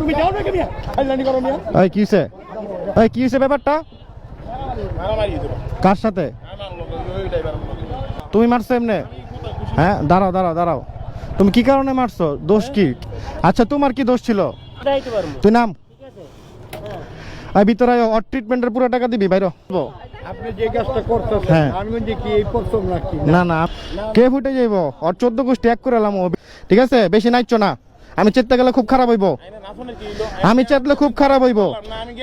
তুমি যাও না করো মিয়া এই কি হইছে? এই কি হইছে ব্যাপারটা? কার সাথে? তুমি মারছো এমনে? হ্যাঁ দাঁড়াও দাঁড়াও দাঁড়াও। তুমি কি কারণে মারছো? দোষ কি? আচ্ছা তোমার কি দোষ ছিল? তুই নাম? এই ভিতরে আয়, ওর ট্রিটমেন্টের পুরো টাকা দিবি বাইরো। আপনি যে কাজটা করতেছেন হ্যাঁ। আমি যে কি এই প্রথম নাকি? না না কে ফুটে যাইব? ওর চোদ্দ গোষ্ঠী এক করে এলাম ঠিক আছে? বেশি নাইছো না। আমি চেতে গেলে খুব খারাপ হইব। আমি চেতলে খুব খারাপ হইব।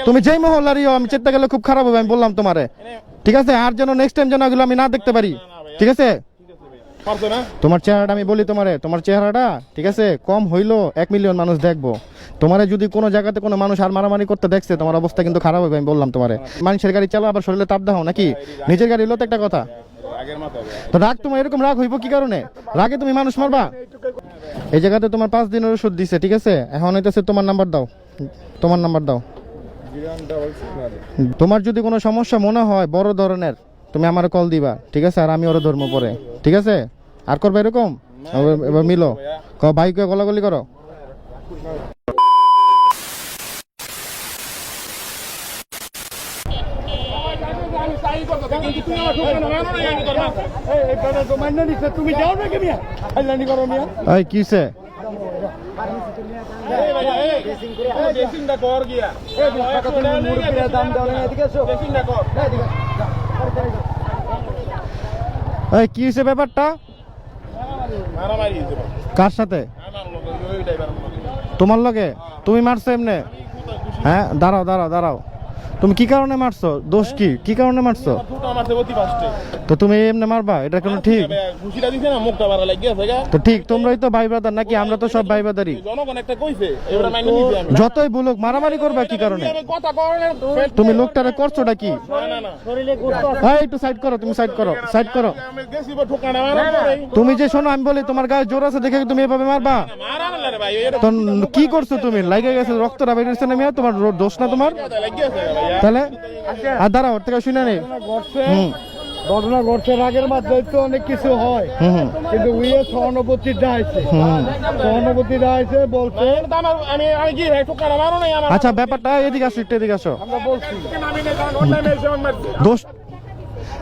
তুমি যেই মহল্লারই হও, আমি চেতে গেলে খুব খারাপ হইব আমি বললাম তোমারে। ঠিক আছে? আর যেন নেক্সট টাইম যেন এগুলো আমি না দেখতে পারি। ঠিক আছে? তোমার চেহারাটা আমি বলি তোমারে তোমার চেহারাটা ঠিক আছে? কম হইল এক মিলিয়ন মানুষ দেখব। তোমারে যদি কোনো জায়গাতে কোনো মানুষ আর মারামারি করতে দেখছে তোমার অবস্থা কিন্তু খারাপ হবে আমি বললাম তোমারে। মানুষের গাড়ি চালাও আবার শরীরে তাপ দাও নাকি? নিজের গাড়ি হলো তো একটা কথা। তো রাগ তোমার এরকম রাগ হইব কি কারণে? রাগে তুমি মানুষ মারবা? এই জায়গাতে তোমার পাঁচ দিনের ওষুধ দিছে ঠিক আছে? এখন হইতেছে তোমার নাম্বার দাও। তোমার নাম্বার দাও। তোমার যদি কোনো সমস্যা মনে হয় বড় ধরনের তুমি আমার কল দিবা ঠিক আছে? আর আমি ওর ধর্ম পরে ঠিক আছে? আর করবে এরকম? এবার- মিলো। ক ভাইকে গলাগলি করো এই বেটা তো মান্য নিছে তুমি যাও না কেমিয়া আইলানি করো মিয়া এই কিসে দাম দাও না এদিকে এসো। এই কি হয়েছে ব্যাপারটা? কার সাথে? তোমার লগে? তুমি মারছো এমনে? হ্যাঁ দাঁড়াও দাঁড়াও দাঁড়াও। তুমি কি কারণে মারছো? দোষ কি? কি কারণে মারছো? তো তুমি এমনি মারবা? এটা কোনো ঠিক? তো ঠিক তোমরাই তো ভাই ব্রাদার নাকি? আমরা তো সব ভাই ব্রাদারই জনগণ একটা কইছে এবারে মাইনে নিছি আমি। যতই বলুক মারামারি করবা কি কারণে? তুমি লোকটারে করছোটা কি? এই একটু সাইড করো তুমি সাইড করো সাইড করো। তুমি যে শোনো আমি বলি তোমার গায়ে জোর আছে দেখে তুমি এভাবে মারবা? কি করছ তুমি? লাগে গেছে রক্তটা বেরিয়েছে না মিয়া? তোমার দোষ না তোমার? তাহলে? আর দাঁড়া ওর থেকে শুনে নেই ঘটনা ঘটছে। রাগের মাধ্যমে তো অনেক কিছু হয়। কিন্তু উইয়ে সহানুভূতি দেখাইছে হুম। সহানুভূতি দেখাইছে বলছে আমি আমি কি নাই আমার? আচ্ছা ব্যাপারটা এদিকে আসো একটু এদিকে আসো। আমরা বলছি। দোষ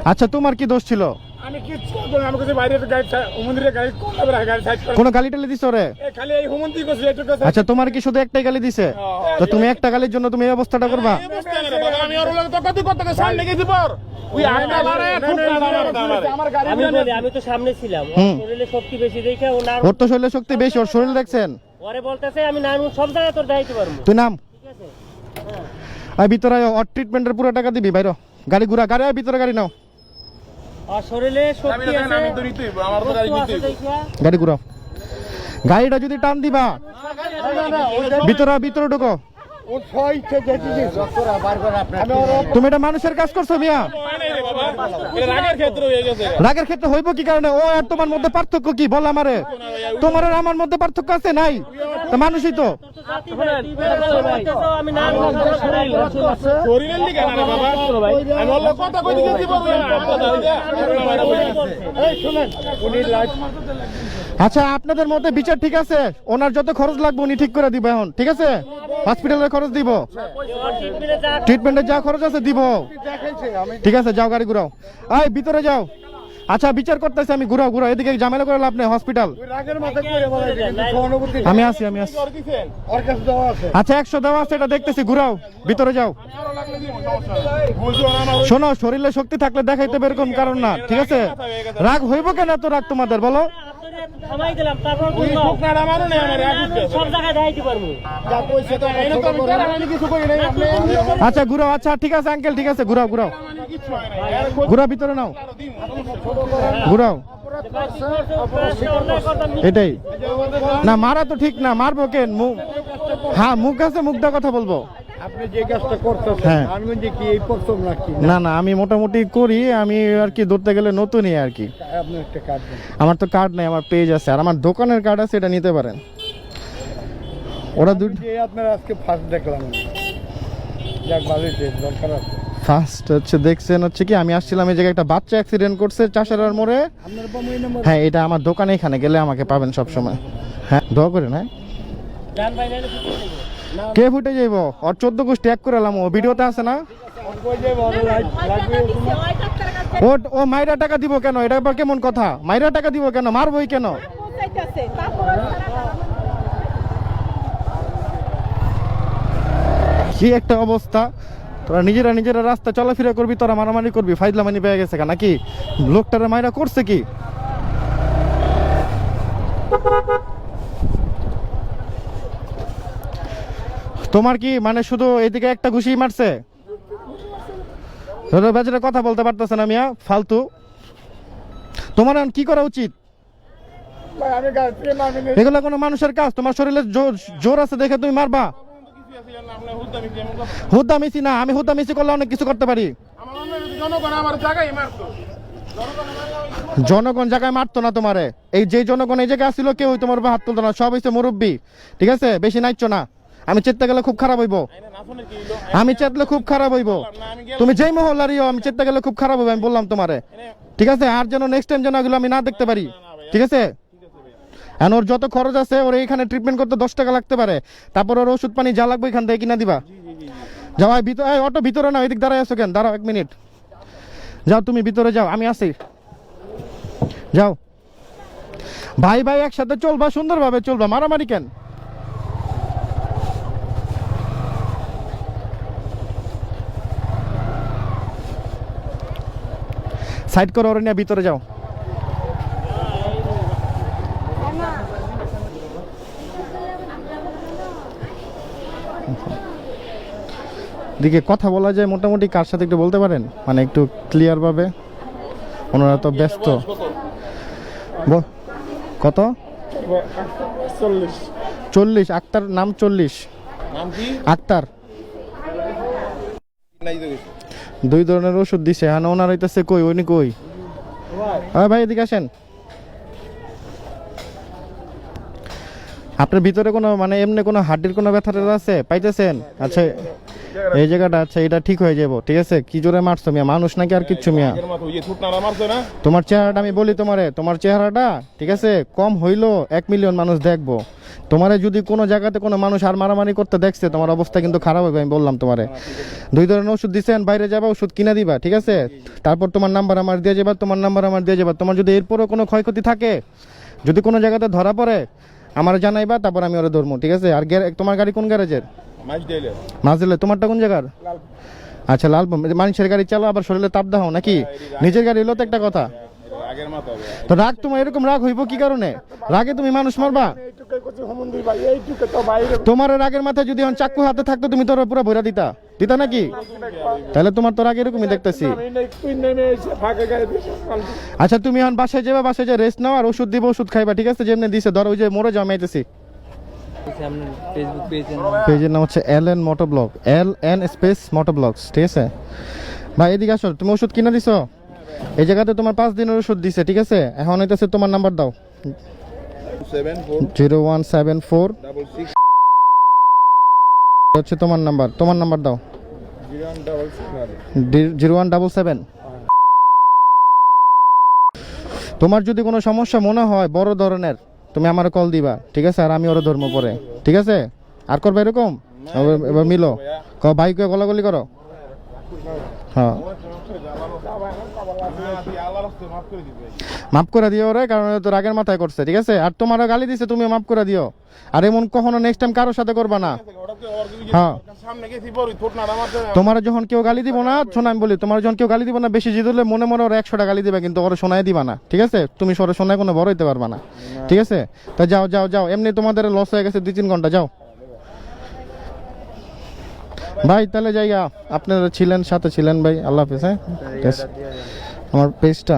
আচ্ছা তোমার কি দোষ ছিল? আমি কিচ্ছু করব না। আমি কাছে বাইরে গাড়ি হুমন্দিরে গাড়ি কোন গাড়ি সাইড করে কোনো গালি টালি দিছো রে? এ খালি এই হুমন্দি করছে এটুকু আচ্ছা তোমার কি শুধু একটাই গালি দিছে? তো তুমি একটা গালির জন্য তুমি এই অবস্থাটা করবা? আমারে গাড়ি আমি বলি আমি তো সামনে ছিলাম। ওর হুম। শরীরে শক্তি বেশি দেখে ও না ওর তো শরীরে শক্তি বেশি ওর শরীর দেখছেন? বলতেছে আমি না সব জায়গায় তোর দায়িত্ব পারব। তুই নাম? ঠিক আছে? আর ভিতরে আয়, ওর ট্রিটমেন্টের পুরো টাকা দিবি বাইরো গাড়ি ঘুরা গাড়ি আয়, ভিতরে গাড়ি নাও। গাড়ি ঘুরা ঘুরাও। গাড়িটা যদি টান দিবা ভিতরে ভিতরে ঢুকো। তুমি এটা মানুষের কাজ করছ, মিয়া? রাগের ক্ষেত্রে হইব কি কারণে? ও আর তোমার মধ্যে পার্থক্য কি? বল আমারে। তোমার আমার মধ্যে পার্থক্য আছে? নাই? মানুষই তো। আচ্ছা আপনাদের মধ্যে বিচার ঠিক আছে? ওনার যত খরচ লাগবে, উনি ঠিক করে দিবে এখন। ঠিক আছে? হসপিটালের খরচ দিব। ট্রিটমেন্টের যা খরচ আছে দিব। ঠিক আছে, যাও গাড়ি ঘুরাও। এই, ভিতরে যাও। আচ্ছা বিচার করতেছি আমি, ঘুরাও ঘুরাও। এদিকে ঝামেলা করে লাভ নেই, হসপিটাল। আমি আসি আমি আসি। আচ্ছা একশো দেওয়া আছে, এটা দেখতেছি, ঘুরাও। ভিতরে যাও। শোনো, শরীরে শক্তি থাকলে দেখাইতে হবে এরকম কারণ না, ঠিক আছে? রাগ হইব কেন এত রাগ তোমাদের, বলো? দিলাম তারপর। সব জায়গায় পারব আচ্ছা ঘুরাও আচ্ছা ঠিক আছে আঙ্কেল ঠিক আছে ঘুরাও ঘুরাও। ঘুরাও ভিতরে নাও। ঘুরাও। এটাই। না মারা তো ঠিক না মারবো কেন? মুখ হ্যাঁ মুখ আছে মুখ দিয়ে কথা বলব। আপনি যে কাজটা করতেছেন হ্যাঁ। আমি কি এই প্রথম নাকি? না না আমি মোটামুটি করি আমি আর কি ধরতে গেলে নতুনই আর কি। একটা আমার তো কার্ড নেই আমার পেজ আছে আর আমার দোকানের কার্ড আছে এটা নিতে পারেন। ওরা দু যে আপনার আজকে ফার্স্ট দেখলাম। যাক ভালোই দরকার আছে। ফার্স্ট হচ্ছে দেখছেন হচ্ছে কি আমি আসছিলাম এই জায়গায় একটা বাচ্চা অ্যাক্সিডেন্ট করছে চাষারার মোড়ে। হ্যাঁ এটা আমার দোকানে এখানে গেলে আমাকে পাবেন সব সময় হ্যাঁ দোয়া করেন হ্যাঁ। কে ফুটে যাইব ওর চোদ্দ গোষ্ঠী এক করে ও ভিডিওতে আছে না? ও ও মাইরা টাকা দিব কেন? এটা আবার কেমন কথা? মাইরা টাকা দিব কেন? মারবই কেন? কি একটা অবস্থা? তোরা নিজেরা নিজেরা রাস্তা চলাফেরা করবি, তোরা মারামারি করবি, ফাইজলামানি পেয়ে গেছে নাকি? লোকটারা মাইরা করছে কি? তোমার কি মানে শুধু এদিকে একটা ঘুষি মারছে? বাজারে কথা বলতে পারতেছে না মিয়া ফালতু। তোমার কি করা উচিত? এগুলো কোনো মানুষের কাজ তোমার শরীরে জোর- আছে দেখে তুমি মারবা? হুদ্দা মিছি না আমি হুদ্দা মিছি করলে অনেক কিছু করতে পারি। জনগণ জায়গায় মারতো না তোমারে। এই যে জনগণ এই জায়গায় আসছিল কেউ তোমার উপর হাত তুলতো না সব হইছে মুরব্বী। ঠিক আছে? বেশি নাইচ্ছ না। আমি চেতে গেলে খুব খারাপ হইব। আমি চেতলে খুব খারাপ হইব। তুমি যেই মহল্লারই আমি চেতে গেলে খুব খারাপ হবে আমি বললাম তোমারে। ঠিক আছে? আর যেন নেক্সট টাইম যেন এগুলো আমি না দেখতে পারি। ঠিক আছে? এখন ওর যত খরচ আছে, ওর এখানে ট্রিটমেন্ট করতে দশ টাকা লাগতে পারে। তারপর ওর ওষুধ পানি যা লাগবে এখান থেকে কিনা দিবা। যাও ভিতরে অটো ভিতরে না এদিক দাঁড়ায় আছো কেন? দাঁড়াও এক মিনিট যাও, তুমি ভিতরে যাও, আমি আসি। যাও। ভাই ভাই, একসাথে চলবা, সুন্দরভাবে চলবা। মারামারি কেন? সাইড করো ওরে নিয়ে ভিতরে যাও। দিকে কথা বলা যায় মোটামুটি কার সাথে একটু বলতে পারেন? মানে একটু ক্লিয়ার ভাবে। ওনারা তো ব্যস্ত। কত? চল্লিশ। আক্তার নাম চল্লিশ। আক্তার। দুই ধরনের ওষুধ দিছে। হ্যাঁ ওনার হইতেছে কই? উনি কই? হ্যাঁ ভাই এদিকে আসেন। আপনার ভিতরে কোনো মানে এমনি কোনো হাড্ডির কোনো ব্যথা আছে? পাইতেছেন? আচ্ছা এই জায়গাটা আচ্ছা এটা ঠিক হয়ে যাব ঠিক আছে? কি জোরে মারছো মিয়া? মানুষ নাকি আর কিচ্ছু মিয়া? ইয়ে তোমার চেহারাটা আমি বলি তোমারে তোমার চেহারাটা ঠিক আছে? কম হইল এক মিলিয়ন মানুষ দেখব। তোমারে যদি কোনো জায়গাতে কোনো মানুষ আর মারামারি করতে দেখছে তোমার অবস্থা কিন্তু খারাপ হবে আমি বললাম তোমারে। দুই ধরনের ওষুধ দিচ্ছেন বাইরে যাবা ওষুধ কিনে দিবা ঠিক আছে? তারপর তোমার নাম্বার আমার দিয়ে যাবা তোমার নাম্বার আমার দিয়ে যাবা। তোমার যদি এরপরও কোনো ক্ষয়ক্ষতি থাকে যদি কোনো জায়গাতে ধরা পড়ে আমার জানাইবা তারপর আমি ওরা ধরবো ঠিক আছে? আর তোমার গাড়ি কোন গ্যারেজের? মাছ তোমারটা কোন জায়গার? আচ্ছা লাল মানুষের গাড়ি চালো আবার শরীরে তাপ দাও নাকি? নিজের গাড়ি হলো তো একটা কথা। তো রাগ তোমার এরকম রাগ হইব কি কারণে? রাগে তুমি মানুষ মারবা? তোমার রাগের মাথায় যদি এখন চাকু হাতে থাকতো তুমি তোর পুরো ভরা দিতা। দিতা নাকি? তাহলে তোমার তো রাগ এরকমই দেখতেছি। আচ্ছা তুমি এখন বাসায় যাবা বাসায় যা রেস্ট নাও আর ওষুধ দিব ওষুধ খাইবা ঠিক আছে? যেমনি দিছে ধরো ওই যে মরে যাও আইতেছি। পেজের নাম। হচ্ছে L N moto blog L N space moto blogs ঠিক আছে? ভাই এদিকে আসো তুমি ওষুধ কিনে দিছো? এই জায়গাতে তোমার পাঁচ দিনের ওষুধ দিছে ঠিক আছে? এখন হইতেছে তোমার নাম্বার দাও। জিরো ওয়ান সেভেন ফোর হচ্ছে তোমার নাম্বার তোমার নাম্বার দাও। জিরো ওয়ান ডাবল সেভেন তোমার যদি কোনো সমস্যা মনে হয় বড় ধরনের তুমি আমার কল দিবা ঠিক আছে? আর আমি ওর ধর্ম পরে ঠিক আছে? আর করবে এরকম? এবার- এবার মিলো। ক ভাইকে গলাগলি করো। হ্যাঁ। মাফ করে দিও রে, কারণ তো রাগের মাথায় করছে, ঠিক আছে? আর তোমারও গালি দিছে, তুমিও মাফ করে দিও। আর এমন কখনো নেক্সট টাইম কারোর সাথে করবা না। হ্যাঁ। তোমার যখন কেউ গালি দিব না, শোনা, আমি বলি, তোমার যখন কেউ গালি দিব না, বেশি জিদ হলে মনে মনে ওরা একশোটা গালি দিবা, কিন্তু ওরা শোনায় দিবা না, ঠিক আছে? তুমি সরে শোনায় কোনো বড় হইতে পারবা না, ঠিক আছে? তা যাও যাও যাও, এমনি তোমাদের লস হয়ে গেছে দুই তিন ঘণ্টা, যাও। ভাই তাহলে যাইয়া আপনারা ছিলেন সাথে ছিলেন ভাই। আল্লাহ হাফেজ হ্যাঁ? আমার পেজটা